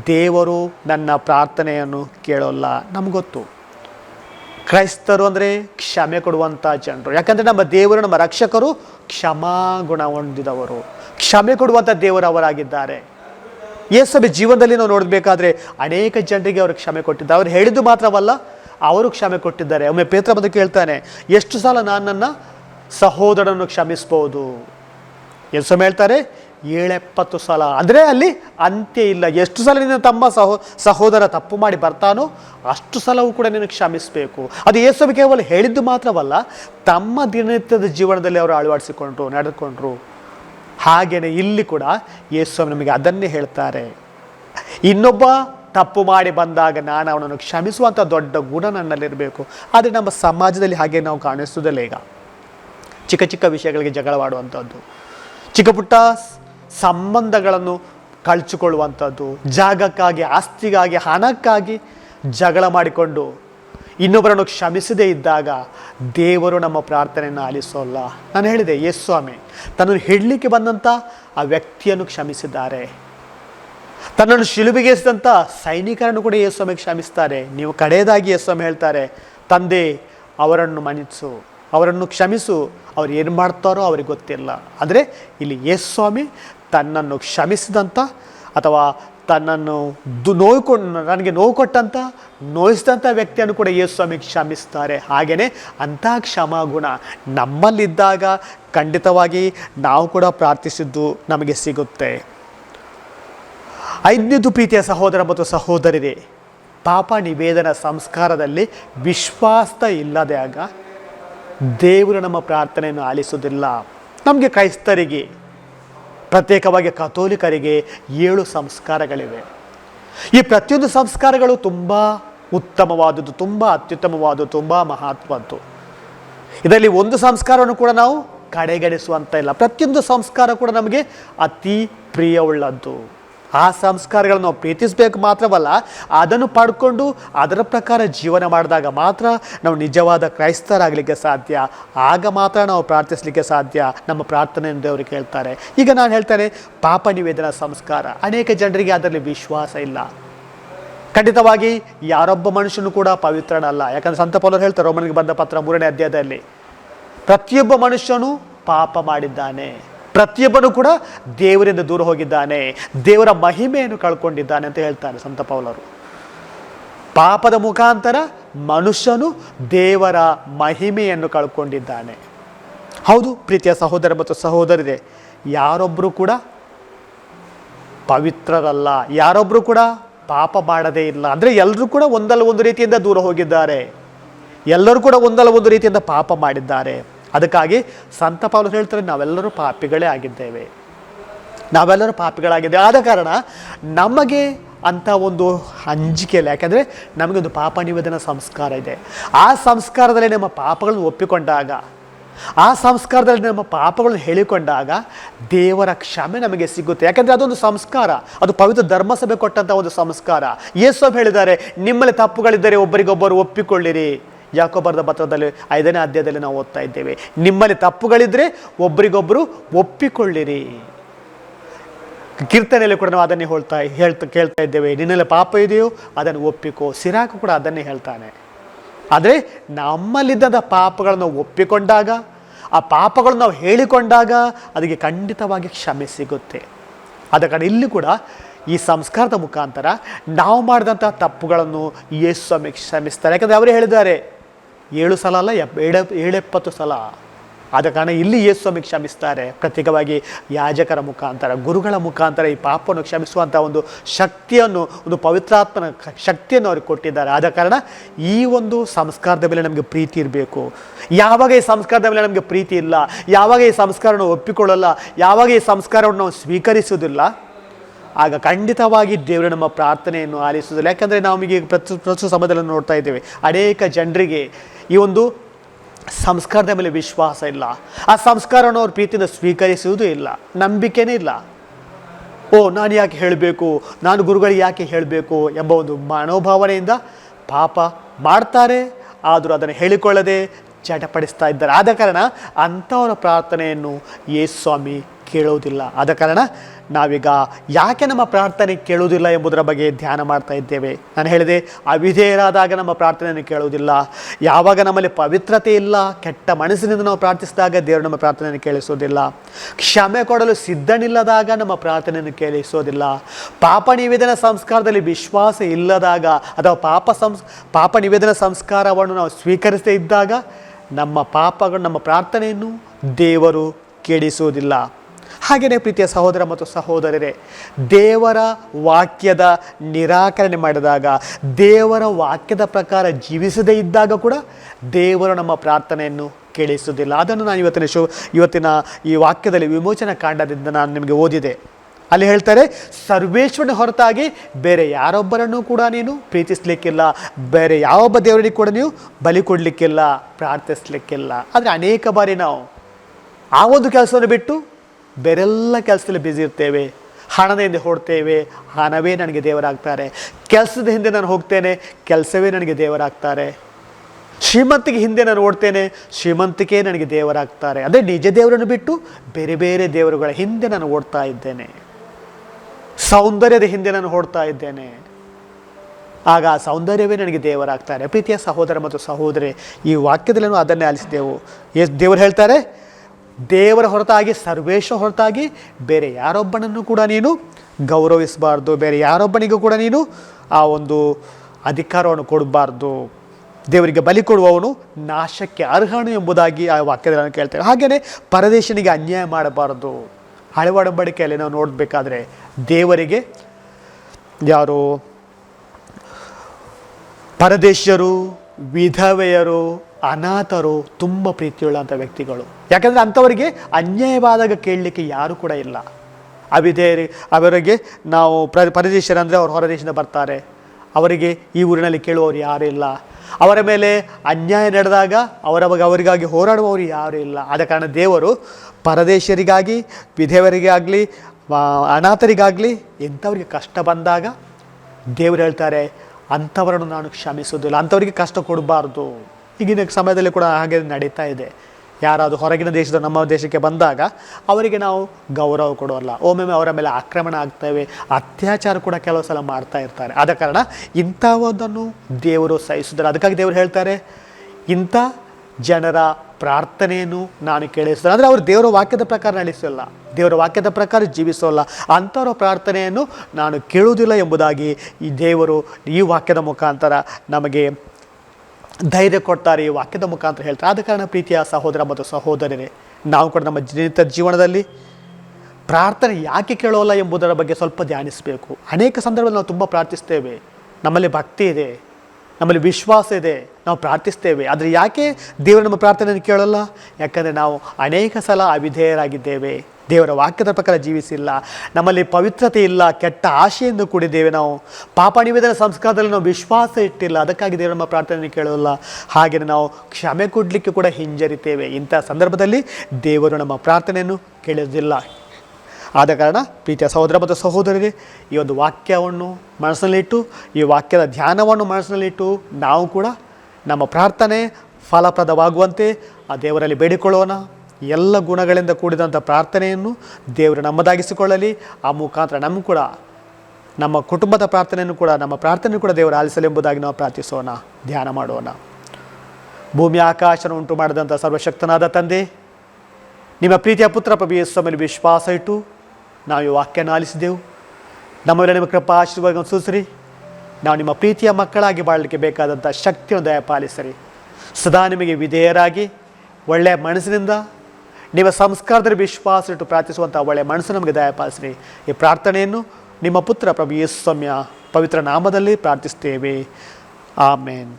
ದೇವರು ನನ್ನ ಪ್ರಾರ್ಥನೆಯನ್ನು ಕೇಳೋಲ್ಲ. ನಮಗೊತ್ತು. ಕ್ರೈಸ್ತರು ಅಂದರೆ ಕ್ಷಮೆ ಕೊಡುವಂಥ ಜನರು. ಯಾಕಂದರೆ ನಮ್ಮ ದೇವರು ನಮ್ಮ ರಕ್ಷಕರು ಕ್ಷಮಾ ಗುಣ ಹೊಂದಿದವರು ಕ್ಷಮೆ ಕೊಡುವಂಥ ದೇವರು ಅವರಾಗಿದ್ದಾರೆ. ಯೇಸಬಿ ಜೀವನದಲ್ಲಿ ನಾವು ನೋಡಬೇಕಾದ್ರೆ ಅನೇಕ ಜನರಿಗೆ ಅವರು ಕ್ಷಮೆ ಕೊಟ್ಟಿದ್ದಾರೆ. ಅವರು ಹೇಳಿದ್ದು ಮಾತ್ರವಲ್ಲ, ಅವರು ಕ್ಷಮೆ ಕೊಟ್ಟಿದ್ದಾರೆ. ಒಮ್ಮೆ ಪೇತ್ರ ಬಂದು ಕೇಳ್ತಾನೆ, ಎಷ್ಟು ಸಲ ನಾನು ನನ್ನ ಸಹೋದರನನ್ನು ಕ್ಷಮಿಸ್ಬೋದು? ಯೇಸು ಹೇಳ್ತಾರೆ, ಏಳೆಪ್ಪತ್ತು ಸಲ. ಅಂದರೆ ಅಲ್ಲಿ ಅಂತ್ಯ ಇಲ್ಲ. ಎಷ್ಟು ಸಲ ನಿನ್ನ ತಮ್ಮ ಸಹೋ, ಸಹೋದರ ತಪ್ಪು ಮಾಡಿ ಬರ್ತಾನೋ ಅಷ್ಟು ಸಲವೂ ಕೂಡ ನೀನು ಕ್ಷಮಿಸಬೇಕು. ಅದು ಯೇಸು ಕೇವಲ ಹೇಳಿದ್ದು ಮಾತ್ರವಲ್ಲ, ತಮ್ಮ ದಿನನಿತ್ಯದ ಜೀವನದಲ್ಲಿ ಅವರು ಅಳವಡಿಸಿಕೊಂಡ್ರು, ನಡೆದುಕೊಂಡ್ರು. ಹಾಗೆಯೇ ಇಲ್ಲಿ ಕೂಡ ಯೇಸು ನಮಗೆ ಅದನ್ನೇ ಹೇಳ್ತಾರೆ. ಇನ್ನೊಬ್ಬ ತಪ್ಪು ಮಾಡಿ ಬಂದಾಗ ನಾನು ಅವನನ್ನು ಕ್ಷಮಿಸುವಂಥ ದೊಡ್ಡ ಗುಣ ನನ್ನಲ್ಲಿರಬೇಕು. ಆದರೆ ನಮ್ಮ ಸಮಾಜದಲ್ಲಿ ಹಾಗೆ ನಾವು ಕಾಣಿಸುವುದಿಲ್ಲ ಈಗ. ಚಿಕ್ಕ ಚಿಕ್ಕ ವಿಷಯಗಳಿಗೆ ಜಗಳವಾಡುವಂಥದ್ದು. ಚಿಕ್ಕ ಪುಟ್ಟ ಸಂಬಂಧಗಳನ್ನು ಕಳಚಿಕೊಳ್ಳುವಂಥದ್ದು. ಜಾಗಕ್ಕಾಗಿ, ಆಸ್ತಿಗಾಗಿ, ಹಣಕ್ಕಾಗಿ ಜಗಳ ಮಾಡಿಕೊಂಡು ಇನ್ನೊಬ್ಬರನ್ನು ಕ್ಷಮಿಸದೇ ಇದ್ದಾಗ ದೇವರು ನಮ್ಮ ಪ್ರಾರ್ಥನೆಯನ್ನು ಆಲಿಸೋಲ್ಲ ನಾನು ಹೇಳಿದೆ, ಯೇಸು ಸ್ವಾಮಿ, ತನ್ನನ್ನು ಹಿಡಲಿಕ್ಕೆ ಬಂದಂಥ ಆ ವ್ಯಕ್ತಿಯನ್ನು ಕ್ಷಮಿಸಿದ್ದಾರೆ. ತನ್ನನ್ನು ಶಿಲುಬೆಗೆಸಿದಂಥ ಸೈನಿಕರನ್ನು ಕೂಡ ಯೇಸ್ವಾಮಿ ಕ್ಷಮಿಸ್ತಾರೆ. ನೀವು ಕಡೆಯದಾಗಿ ಸ್ವಾಮಿ ಹೇಳ್ತಾರೆ, ತಂದೆ, ಅವರನ್ನು ಮನಿಸು ಅವರನ್ನು ಕ್ಷಮಿಸು, ಅವ್ರು ಏನು ಮಾಡ್ತಾರೋ ಅವ್ರಿಗೆ ಗೊತ್ತಿಲ್ಲ. ಆದರೆ ಇಲ್ಲಿ ಯೇಸ್ವಾಮಿ ತನ್ನನ್ನು ಕ್ಷಮಿಸಿದಂಥ ಅಥವಾ ತನ್ನನ್ನು ದು ನೋವು ಕೊಂಡು ನನಗೆ ನೋವು ಕೊಟ್ಟಂಥ ನೋಯಿಸಿದಂಥ ವ್ಯಕ್ತಿಯನ್ನು ಕೂಡ ಯೇಸ್ವಾಮಿ ಕ್ಷಮಿಸ್ತಾರೆ. ಹಾಗೆಯೇ ಅಂಥ ಕ್ಷಮಾಗುಣ ನಮ್ಮಲ್ಲಿದ್ದಾಗ ಖಂಡಿತವಾಗಿ ನಾವು ಕೂಡ ಪ್ರಾರ್ಥಿಸಿದ್ದು ನಮಗೆ ಸಿಗುತ್ತೆ. ಐದನೇದು ಪ್ರೀತಿಯ ಸಹೋದರ ಮತ್ತು ಸಹೋದರಿರೇ, ಪಾಪ ನಿವೇದನ ಸಂಸ್ಕಾರದಲ್ಲಿ ವಿಶ್ವಾಸ ಇಲ್ಲದಾಗ ದೇವರು ನಮ್ಮ ಪ್ರಾರ್ಥನೆಯನ್ನು ಆಲಿಸುವುದಿಲ್ಲ. ನಮಗೆ ಕ್ರೈಸ್ತರಿಗೆ ಪ್ರತ್ಯೇಕವಾಗಿ ಕಥೋಲಿಕರಿಗೆ ಏಳು ಸಂಸ್ಕಾರಗಳಿವೆ. ಈ ಪ್ರತಿಯೊಂದು ಸಂಸ್ಕಾರಗಳು ತುಂಬ ಉತ್ತಮವಾದದ್ದು, ತುಂಬ ಅತ್ಯುತ್ತಮವಾದದ್ದು, ತುಂಬ ಮಹತ್ವದ್ದು. ಇದರಲ್ಲಿ ಒಂದು ಸಂಸ್ಕಾರವನ್ನು ಕೂಡ ನಾವು ಕಡೆಗಣಿಸುವಂತ ಇಲ್ಲ. ಪ್ರತಿಯೊಂದು ಸಂಸ್ಕಾರ ಕೂಡ ನಮಗೆ ಅತಿ ಪ್ರಿಯವುಳ್ಳದ್ದು. ಆ ಸಂಸ್ಕಾರಗಳನ್ನು ನಾವು ಪ್ರೀತಿಸಬೇಕು ಮಾತ್ರವಲ್ಲ, ಅದನ್ನು ಪಡ್ಕೊಂಡು ಅದರ ಪ್ರಕಾರ ಜೀವನ ಮಾಡಿದಾಗ ಮಾತ್ರ ನಾವು ನಿಜವಾದ ಕ್ರೈಸ್ತರಾಗಲಿಕ್ಕೆ ಸಾಧ್ಯ. ಆಗ ಮಾತ್ರ ನಾವು ಪ್ರಾರ್ಥಿಸಲಿಕ್ಕೆ ಸಾಧ್ಯ, ನಮ್ಮ ಪ್ರಾರ್ಥನೆ ಎಂದು ಅವರು ಕೇಳ್ತಾರೆ. ಈಗ ನಾನು ಹೇಳ್ತೇನೆ, ಪಾಪ ನಿವೇದನಾ ಸಂಸ್ಕಾರ. ಅನೇಕ ಜನರಿಗೆ ಅದರಲ್ಲಿ ವಿಶ್ವಾಸ ಇಲ್ಲ. ಖಂಡಿತವಾಗಿ ಯಾರೊಬ್ಬ ಮನುಷ್ಯನು ಕೂಡ ಪವಿತ್ರನಲ್ಲ. ಯಾಕಂದ್ರೆ ಸಂತ ಪೌಲರು ಹೇಳ್ತಾರೆ, ರೋಮನಿಗೆ ಬಂದ ಪತ್ರ ಮೂರನೇ ಅಧ್ಯಾಯದಲ್ಲಿ, ಪ್ರತಿಯೊಬ್ಬ ಮನುಷ್ಯನು ಪಾಪ ಮಾಡಿದ್ದಾನೆ. ಪ್ರತಿಯೊಬ್ಬನು ಕೂಡ ದೇವರಿಂದ ದೂರ ಹೋಗಿದ್ದಾನೆ. ದೇವರ ಮಹಿಮೆಯನ್ನು ಕಳ್ಕೊಂಡಿದ್ದಾನೆ ಅಂತ ಹೇಳ್ತಾರೆ ಸಂತ ಪೌಲರು. ಪಾಪದ ಮುಖಾಂತರ ಮನುಷ್ಯನು ದೇವರ ಮಹಿಮೆಯನ್ನು ಕಳ್ಕೊಂಡಿದ್ದಾನೆ. ಹೌದು, ಪ್ರೀತಿಯ ಸಹೋದರ ಮತ್ತು ಸಹೋದರಿದೆ ಯಾರೊಬ್ಬರು ಕೂಡ ಪವಿತ್ರರಲ್ಲ ಯಾರೊಬ್ಬರು ಕೂಡ ಪಾಪ ಮಾಡದೇ ಇಲ್ಲ. ಅಂದರೆ ಎಲ್ಲರೂ ಕೂಡ ಒಂದಲ್ಲ ಒಂದು ರೀತಿಯಿಂದ ದೂರ ಹೋಗಿದ್ದಾರೆ. ಎಲ್ಲರೂ ಕೂಡ ಒಂದಲ್ಲ ಒಂದು ರೀತಿಯಿಂದ ಪಾಪ ಮಾಡಿದ್ದಾರೆ. ಅದಕ್ಕಾಗಿ ಸಂತ ಪೌಲರು ಹೇಳ್ತಾರೆ, ನಾವೆಲ್ಲರೂ ಪಾಪಿಗಳೇ ಆಗಿದ್ದೇವೆ. ನಾವೆಲ್ಲರೂ ಪಾಪಿಗಳಾಗಿದ್ದೇವೆ ಆದ ಕಾರಣ ನಮಗೆ ಅಂತ ಒಂದು ಅಂಜಿಕೆಯಲ್ಲಿ ಯಾಕಂದರೆ ನಮಗೊಂದು ಪಾಪ ನಿವೇದನ ಸಂಸ್ಕಾರ ಇದೆ. ಆ ಸಂಸ್ಕಾರದಲ್ಲಿ ನಮ್ಮ ಪಾಪಗಳನ್ನು ಒಪ್ಪಿಕೊಂಡಾಗ, ಆ ಸಂಸ್ಕಾರದಲ್ಲಿ ನಮ್ಮ ಪಾಪಗಳನ್ನು ಹೇಳಿಕೊಂಡಾಗ ದೇವರ ಕ್ಷಮೆ ನಮಗೆ ಸಿಗುತ್ತೆ. ಯಾಕಂದರೆ ಅದೊಂದು ಸಂಸ್ಕಾರ, ಅದು ಪವಿತ್ರ ಧರ್ಮಸಭೆ ಕೊಟ್ಟಂಥ ಒಂದು ಸಂಸ್ಕಾರ. ಯೇಸು ಹೇಳಿದ್ದಾರೆ, ನಿಮ್ಮಲ್ಲಿ ತಪ್ಪುಗಳಿದ್ದರೆ ಒಬ್ಬರಿಗೊಬ್ಬರು ಒಪ್ಪಿಕೊಳ್ಳಿರಿ. ಯಾಕೊಬ್ಬರದ ಪತ್ರದಲ್ಲಿ ಐದನೇ ಅಧ್ಯಾಯದಲ್ಲಿ ನಾವು ಓದ್ತಾ ಇದ್ದೇವೆ. ನಿಮ್ಮಲ್ಲಿ ತಪ್ಪುಗಳಿದ್ದರೆ ಒಬ್ಬರಿಗೊಬ್ಬರು ಒಪ್ಪಿಕೊಳ್ಳಿರಿ. ಕೀರ್ತನೆಯಲ್ಲಿ ಕೂಡ ನಾವು ಅದನ್ನೇ ಹೇಳ್ತಾ ಹೇಳ್ತಾ, ಕೇಳ್ತಾ ಇದ್ದೇವೆ. ನಿನ್ನಲ್ಲಿ ಪಾಪ ಇದೆಯೋ ಅದನ್ನು ಒಪ್ಪಿಕೋ. ಸಿರಾಕು ಕೂಡ ಅದನ್ನೇ ಹೇಳ್ತಾನೆ. ಆದರೆ ನಮ್ಮಲ್ಲಿದ್ದ ಪಾಪಗಳನ್ನು ಒಪ್ಪಿಕೊಂಡಾಗ, ಆ ಪಾಪಗಳನ್ನು ನಾವು ಹೇಳಿಕೊಂಡಾಗ ಅದಕ್ಕೆ ಖಂಡಿತವಾಗಿ ಕ್ಷಮೆ ಸಿಗುತ್ತೆ. ಆದ ಕಾರಣ ಇಲ್ಲಿ ಕೂಡ ಈ ಸಂಸ್ಕಾರದ ಮುಖಾಂತರ ನಾವು ಮಾಡಿದಂಥ ತಪ್ಪುಗಳನ್ನು ಯೇಸು ಸ್ವಾಮಿ ಕ್ಷಮಿಸ್ತಾರೆ. ಯಾಕಂದರೆ ಅವರೇ ಹೇಳಿದ್ದಾರೆ ಏಳು ಸಲ ಅಲ್ಲ, ಎಪ್ ಏಳ, ಏಳೆಪ್ಪತ್ತು ಸಲ. ಆದ ಕಾರಣ ಇಲ್ಲಿ ಯೇಸು ಸ್ವಾಮಿ ಕ್ಷಮಿಸ್ತಾರೆ. ಪ್ರತ್ಯೇಕವಾಗಿ ಯಾಜಕರ ಮುಖಾಂತರ, ಗುರುಗಳ ಮುಖಾಂತರ ಈ ಪಾಪವನ್ನು ಕ್ಷಮಿಸುವಂಥ ಒಂದು ಶಕ್ತಿಯನ್ನು, ಒಂದು ಪವಿತ್ರಾತ್ಮನ ಶಕ್ತಿಯನ್ನು ಅವ್ರಿಗೆ ಕೊಟ್ಟಿದ್ದಾರೆ. ಆದ ಕಾರಣ ಈ ಒಂದು ಸಂಸ್ಕಾರದ ಮೇಲೆ ನಮಗೆ ಪ್ರೀತಿ ಇರಬೇಕು. ಯಾವಾಗ ಈ ಸಂಸ್ಕಾರದ ಮೇಲೆ ನಮಗೆ ಪ್ರೀತಿ ಇಲ್ಲ, ಯಾವಾಗ ಈ ಸಂಸ್ಕಾರವನ್ನು ಒಪ್ಪಿಕೊಳ್ಳಲ್ಲ, ಯಾವಾಗ ಈ ಸಂಸ್ಕಾರವನ್ನು ನಾವು ಸ್ವೀಕರಿಸುವುದಿಲ್ಲ, ಆಗ ಖಂಡಿತವಾಗಿ ದೇವರು ನಮ್ಮ ಪ್ರಾರ್ಥನೆಯನ್ನು ಆಲಿಸುವುದಿಲ್ಲ. ಯಾಕಂದರೆ ನಮಗೆ ಪ್ರತಿ ಪ್ರಸ್ತುತ ಸಮಯದಲ್ಲಿ ನೋಡ್ತಾ ಇದ್ದೇವೆ, ಅನೇಕ ಜನರಿಗೆ ಈ ಒಂದು ಸಂಸ್ಕಾರದ ಮೇಲೆ ವಿಶ್ವಾಸ ಇಲ್ಲ. ಆ ಸಂಸ್ಕಾರವನ್ನು ಅವ್ರ ಪ್ರೀತಿಯಿಂದ ಸ್ವೀಕರಿಸುವುದೂ ಇಲ್ಲ. ನಂಬಿಕೆನೇ ಇಲ್ಲ. ಓ, ನಾನು ಯಾಕೆ ಹೇಳಬೇಕು? ನಾನು ಗುರುಗಳಿಗೆ ಯಾಕೆ ಹೇಳಬೇಕು ಎಂಬ ಒಂದು ಮನೋಭಾವನೆಯಿಂದ ಪಾಪ ಮಾಡ್ತಾರೆ. ಆದರೂ ಅದನ್ನು ಹೇಳಿಕೊಳ್ಳದೆ ಚಟಪಡಿಸ್ತಾ ಇದ್ದಾರೆ. ಆದ ಕಾರಣ ಅಂಥವರ ಪ್ರಾರ್ಥನೆಯನ್ನು ಯೇಸ್ವಾಮಿ ಸ್ವಾಮಿ ಕೇಳೋದಿಲ್ಲ ಆದ ಕಾರಣ ನಾವೀಗ ಯಾಕೆ ನಮ್ಮ ಪ್ರಾರ್ಥನೆ ಕೇಳುವುದಿಲ್ಲ ಎಂಬುದರ ಬಗ್ಗೆ ಧ್ಯಾನ ಮಾಡ್ತಾ ಇದ್ದೇವೆ. ನಾನು ಹೇಳಿದೆ, ಅವಿಧೇಯರಾದಾಗ ನಮ್ಮ ಪ್ರಾರ್ಥನೆಯನ್ನು ಕೇಳುವುದಿಲ್ಲ. ಯಾವಾಗ ನಮ್ಮಲ್ಲಿ ಪವಿತ್ರತೆ ಇಲ್ಲ, ಕೆಟ್ಟ ಮನಸ್ಸಿನಿಂದ ನಾವು ಪ್ರಾರ್ಥಿಸಿದಾಗ ದೇವರು ನಮ್ಮ ಪ್ರಾರ್ಥನೆಯನ್ನು ಕೇಳಿಸೋದಿಲ್ಲ ಕ್ಷಮೆ ಕೊಡಲು ಸಿದ್ಧನಿಲ್ಲದಾಗ ನಮ್ಮ ಪ್ರಾರ್ಥನೆಯನ್ನು ಕೇಳಿಸೋದಿಲ್ಲ ಪಾಪ ನಿವೇದನ ಸಂಸ್ಕಾರದಲ್ಲಿ ವಿಶ್ವಾಸ ಇಲ್ಲದಾಗ ಅಥವಾ ಪಾಪ ಸಂಸ್, ಪಾಪ ನಿವೇದನ ಸಂಸ್ಕಾರವನ್ನು ನಾವು ಸ್ವೀಕರಿಸದೇ ಇದ್ದಾಗ ನಮ್ಮ ಪಾಪಗಳು, ನಮ್ಮ ಪ್ರಾರ್ಥನೆಯನ್ನು ದೇವರು ಕೇಳಿಸುವುದಿಲ್ಲ. ಹಾಗೆಯೇ ಪ್ರೀತಿಯ ಸಹೋದರ ಮತ್ತು ಸಹೋದರರೇ, ದೇವರ ವಾಕ್ಯದ ನಿರಾಕರಣೆ ಮಾಡಿದಾಗ, ದೇವರ ವಾಕ್ಯದ ಪ್ರಕಾರ ಜೀವಿಸದೇ ಇದ್ದಾಗ ಕೂಡ ದೇವರು ನಮ್ಮ ಪ್ರಾರ್ಥನೆಯನ್ನು ಕೇಳಿಸುವುದಿಲ್ಲ. ಅದನ್ನು ನಾನು ಇವತ್ತಿನ ಶೋ, ಇವತ್ತಿನ ಈ ವಾಕ್ಯದಲ್ಲಿ ವಿಮೋಚನಾ ಕಾಂಡದಿಂದ ನಾನು ನಿಮಗೆ ಓದಿದೆ. ಅಲ್ಲಿ ಹೇಳ್ತಾರೆ, ಸರ್ವೇಶ್ವರನ ಹೊರತಾಗಿ ಬೇರೆ ಯಾರೊಬ್ಬರನ್ನು ಕೂಡ ನೀನು ಪ್ರೀತಿಸಲಿಕ್ಕಿಲ್ಲ. ಬೇರೆ ಯಾವೊಬ್ಬ ದೇವರಿಗೆ ಕೂಡ ನೀವು ಬಲಿ ಕೊಡಲಿಕ್ಕಿಲ್ಲ, ಪ್ರಾರ್ಥಿಸ್ಲಿಕ್ಕಿಲ್ಲ. ಆದರೆ ಅನೇಕ ಬಾರಿ ನಾವು ಆ ಒಂದು ಕೆಲಸವನ್ನು ಬಿಟ್ಟು ಬೇರೆಲ್ಲ ಕೆಲಸದಲ್ಲಿ ಬ್ಯುಸಿ ಇರ್ತೇವೆ. ಹಣದ ಹಿಂದೆ ಹೊಡ್ತೇವೆ. ಹಣವೇ ನನಗೆ ದೇವರಾಗ್ತಾರೆ. ಕೆಲಸದ ಹಿಂದೆ ನಾನು ಹೋಗ್ತೇನೆ. ಕೆಲಸವೇ ನನಗೆ ದೇವರಾಗ್ತಾರೆ. ಶ್ರೀಮಂತಿಗೆ ಹಿಂದೆ ನಾನು ಓಡ್ತೇನೆ. ಶ್ರೀಮಂತಿಕೆ ನನಗೆ ದೇವರಾಗ್ತಾರೆ. ಅದೇ ನಿಜ ದೇವರನ್ನು ಬಿಟ್ಟು ಬೇರೆ ಬೇರೆ ದೇವರುಗಳ ಹಿಂದೆ ನಾನು ಓಡ್ತಾ ಇದ್ದೇನೆ. ಸೌಂದರ್ಯದ ಹಿಂದೆ ನಾನು ಓಡ್ತಾ ಇದ್ದೇನೆ. ಆಗ ಆ ಸೌಂದರ್ಯವೇ ನನಗೆ ದೇವರಾಗ್ತಾರೆ. ಪ್ರೀತಿಯ ಸಹೋದರ ಮತ್ತು ಸಹೋದರಿ, ಈ ವಾಕ್ಯದಲ್ಲಿ ಅದನ್ನೇ ಆಲಿಸಿದೆವು ದೇವರು ಹೇಳ್ತಾರೆ ದೇವರ ಹೊರತಾಗಿ, ಸರ್ವೇಶ ಹೊರತಾಗಿ ಬೇರೆ ಯಾರೊಬ್ಬನನ್ನು ಕೂಡ ನೀನು ಗೌರವಿಸಬಾರ್ದು. ಬೇರೆ ಯಾರೊಬ್ಬನಿಗೂ ಕೂಡ ನೀನು ಆ ಒಂದು ಅಧಿಕಾರವನ್ನು ಕೊಡಬಾರ್ದು. ದೇವರಿಗೆ ಬಲಿ ಕೊಡುವವನು ನಾಶಕ್ಕೆ ಅರ್ಹನು ಎಂಬುದಾಗಿ ಆ ವಾಕ್ಯಗಳನ್ನು ನಾನು ಕೇಳ್ತೇವೆ. ಹಾಗೆಯೇ ಪರದೇಶನಿಗೆ ಅನ್ಯಾಯ ಮಾಡಬಾರ್ದು. ಹಳೆ ಒಡಂಬಡಿಕೆಯಲ್ಲಿ ನಾವು ನೋಡಬೇಕಾದ್ರೆ ದೇವರಿಗೆ ಯಾರು? ಪರದೇಶರು ವಿಧವೆಯರು ಅನಾಥರು ತುಂಬ ಪ್ರೀತಿಯುಳ್ಳಂಥ ವ್ಯಕ್ತಿಗಳು. ಯಾಕಂದರೆ ಅಂಥವರಿಗೆ ಅನ್ಯಾಯವಾದಾಗ ಕೇಳಲಿಕ್ಕೆ ಯಾರು ಕೂಡ ಇಲ್ಲ. ಅವಿಧೇಯರಿ, ಅವರಿಗೆ ನಾವು ಪ್ರ ಪರದೇಶರಂದರೆ ಅವ್ರು ಹೊರದೇಶದಿಂದ ಬರ್ತಾರೆ. ಅವರಿಗೆ ಈ ಊರಿನಲ್ಲಿ ಕೇಳುವವರು ಯಾರೂ ಇಲ್ಲ. ಅವರ ಮೇಲೆ ಅನ್ಯಾಯ ನಡೆದಾಗ ಅವರ ಬಗ್ಗೆ ಅವರಿಗಾಗಿ ಹೋರಾಡುವವರು ಯಾರೂ ಇಲ್ಲ. ಆದ ಕಾರಣ ದೇವರು ಪರದೇಶರಿಗಾಗಿ ವಿಧೇವರಿಗಾಗಲಿ ಅನಾಥರಿಗಾಗಲಿ, ಎಂಥವರಿಗೆ ಕಷ್ಟ ಬಂದಾಗ ದೇವರು ಹೇಳ್ತಾರೆ, ಅಂಥವರನ್ನು ನಾನು ಕ್ಷಮಿಸೋದಿಲ್ಲ ಅಂಥವರಿಗೆ ಕಷ್ಟ ಕೊಡಬಾರ್ದು. ಈಗಿನ ಸಮಯದಲ್ಲಿ ಕೂಡ ಹಾಗೆ ನಡೀತಾ ಇದೆ. ಯಾರಾದರೂ ಹೊರಗಿನ ದೇಶದ ನಮ್ಮ ದೇಶಕ್ಕೆ ಬಂದಾಗ ಅವರಿಗೆ ನಾವು ಗೌರವ ಕೊಡೋಲ್ಲ. ಒಮ್ಮೊಮ್ಮೆ ಅವರ ಮೇಲೆ ಆಕ್ರಮಣ ಆಗ್ತವೆ. ಅತ್ಯಾಚಾರ ಕೂಡ ಕೆಲವು ಸಲ ಮಾಡ್ತಾ ಇರ್ತಾರೆ. ಆದ ಕಾರಣ ಇಂಥವುದನ್ನು ದೇವರು ಸಹಿಸಿದ್ದಾರೆ. ಅದಕ್ಕಾಗಿ ದೇವರು ಹೇಳ್ತಾರೆ, ಇಂಥ ಜನರ ಪ್ರಾರ್ಥನೆಯನ್ನು ನಾನು ಕೇಳಿಸ್ತೇನೆ. ಅಂದರೆ ಅವರು ದೇವರ ವಾಕ್ಯದ ಪ್ರಕಾರ ನಡೆಸೋಲ್ಲ. ದೇವರ ವಾಕ್ಯದ ಪ್ರಕಾರ ಜೀವಿಸೋಲ್ಲ. ಅಂಥವರ ಪ್ರಾರ್ಥನೆಯನ್ನು ನಾನು ಕೇಳುವುದಿಲ್ಲ ಎಂಬುದಾಗಿ ಈ ದೇವರು ಈ ವಾಕ್ಯದ ಮುಖಾಂತರ ನಮಗೆ ಧೈರ್ಯ ಕೊಡ್ತಾರೆ ಈ ವಾಕ್ಯದ ಮುಖಾಂತರ ಹೇಳ್ತಾರೆ. ಆದ ಕಾರಣ ಪ್ರೀತಿಯ ಸಹೋದರ ಮತ್ತು ಸಹೋದರರೇ ನಾವು ಕೂಡ ನಮ್ಮ ನಿತ್ಯ ಜೀವನದಲ್ಲಿ ಪ್ರಾರ್ಥನೆ ಯಾಕೆ ಕೇಳೋಲ್ಲ ಎಂಬುದರ ಬಗ್ಗೆ ಸ್ವಲ್ಪ ಧ್ಯಾನಿಸಬೇಕು. ಅನೇಕ ಸಂದರ್ಭದಲ್ಲಿ ನಾವು ತುಂಬ ಪ್ರಾರ್ಥಿಸ್ತೇವೆ. ನಮ್ಮಲ್ಲಿ ಭಕ್ತಿ ಇದೆ, ನಮ್ಮಲ್ಲಿ ವಿಶ್ವಾಸ ಇದೆ, ನಾವು ಪ್ರಾರ್ಥಿಸ್ತೇವೆ. ಆದರೆ ಯಾಕೆ ದೇವರು ನಮ್ಮ ಪ್ರಾರ್ಥನೆಯನ್ನು ಕೇಳೋಲ್ಲ? ಯಾಕಂದರೆ ನಾವು ಅನೇಕ ಸಲ ಅವಿಧೇಯರಾಗಿದ್ದೇವೆ. ದೇವರ ವಾಕ್ಯದ ಪ್ರಕಾರ ಜೀವಿಸಿಲ್ಲ. ನಮ್ಮಲ್ಲಿ ಪವಿತ್ರತೆ ಇಲ್ಲ, ಕೆಟ್ಟ ಆಶೆಯನ್ನು ಕೂಡಿದ್ದೇವೆ ನಾವು. ಪಾಪ ನಿವೇದನ ಸಂಸ್ಕಾರದಲ್ಲಿ ನಾವು ವಿಶ್ವಾಸ ಇಟ್ಟಿಲ್ಲ. ಅದಕ್ಕಾಗಿ ದೇವರ ನಮ್ಮ ಪ್ರಾರ್ಥನೆಯನ್ನು ಕೇಳೋಲ್ಲ ಹಾಗೆಯೇ ನಾವು ಕ್ಷಮೆ ಕೊಡಲಿಕ್ಕೆ ಕೂಡ ಹಿಂಜರಿತೇವೆ. ಇಂಥ ಸಂದರ್ಭದಲ್ಲಿ ದೇವರು ನಮ್ಮ ಪ್ರಾರ್ಥನೆಯನ್ನು ಕೇಳೋದಿಲ್ಲ. ಆದ ಕಾರಣ ಪ್ರೀತಿಯ ಸಹೋದರ ಮತ್ತು ಸಹೋದರಿಗೆ ಈ ಒಂದು ವಾಕ್ಯವನ್ನು ಮನಸ್ಸಿನಲ್ಲಿಟ್ಟು, ಈ ವಾಕ್ಯದ ಧ್ಯಾನವನ್ನು ಮನಸ್ಸಿನಲ್ಲಿಟ್ಟು ನಾವು ಕೂಡ ನಮ್ಮ ಪ್ರಾರ್ಥನೆ ಫಲಪ್ರದವಾಗುವಂತೆ ಆ ದೇವರಲ್ಲಿ ಬೇಡಿಕೊಳ್ಳೋಣ. ಎಲ್ಲ ಗುಣಗಳಿಂದ ಕೂಡಿದಂಥ ಪ್ರಾರ್ಥನೆಯನ್ನು ದೇವರು ನಮ್ಮದಾಗಿಸಿಕೊಳ್ಳಲಿ. ಆ ಮುಖಾಂತರ ನಮ್ಮ ಕೂಡ, ನಮ್ಮ ಕುಟುಂಬದ ಪ್ರಾರ್ಥನೆಯನ್ನು ಕೂಡ, ನಮ್ಮ ಪ್ರಾರ್ಥನೆ ಕೂಡ ದೇವರು ಆಲಿಸಲಿ ಎಂಬುದಾಗಿ ನಾವು ಪ್ರಾರ್ಥಿಸೋಣ, ಧ್ಯಾನ ಮಾಡೋಣ. ಭೂಮಿ ಆಕಾಶನ ಉಂಟು ಮಾಡಿದಂಥ ಸರ್ವಶಕ್ತನಾದ ತಂದೆ, ನಿಮ್ಮ ಪ್ರೀತಿಯ ಪುತ್ರ ಪ್ರಭು ಯೇಸು ಮೇಲೆ ವಿಶ್ವಾಸ ಇಟ್ಟು ನಾವು ಈ ವಾಕ್ಯನ ಆಲಿಸಿದೆವು. ನಮ್ಮ ಮೇಲೆ ನಿಮ್ಮ ಕೃಪಾ ಆಶೀರ್ವಾದ ಸೂಸಿರಿ ನಾವು ನಿಮ್ಮ ಪ್ರೀತಿಯ ಮಕ್ಕಳಾಗಿ ಬಾಳಲಿಕ್ಕೆ ಬೇಕಾದಂಥ ಶಕ್ತಿಯನ್ನು ದಯಪಾಲಿಸಿರಿ. ಸದಾ ನಿಮಗೆ ವಿಧೇಯರಾಗಿ, ಒಳ್ಳೆಯ ಮನಸ್ಸಿನಿಂದ ನಿಮ್ಮ ಸಂಸ್ಕಾರದಲ್ಲಿ ವಿಶ್ವಾಸ ಇಟ್ಟು ಪ್ರಾರ್ಥಿಸುವಂಥ ಒಳ್ಳೆಯ ಮನಸ್ಸು ನಮಗೆ ದಯಪಾಲಿಸಿರಿ. ಈ ಪ್ರಾರ್ಥನೆಯನ್ನು ನಿಮ್ಮ ಪುತ್ರ ಪ್ರಭು ಯೇಸು ಪವಿತ್ರ ನಾಮದಲ್ಲಿ ಪ್ರಾರ್ಥಿಸ್ತೇವೆ ಆಮೇನ್.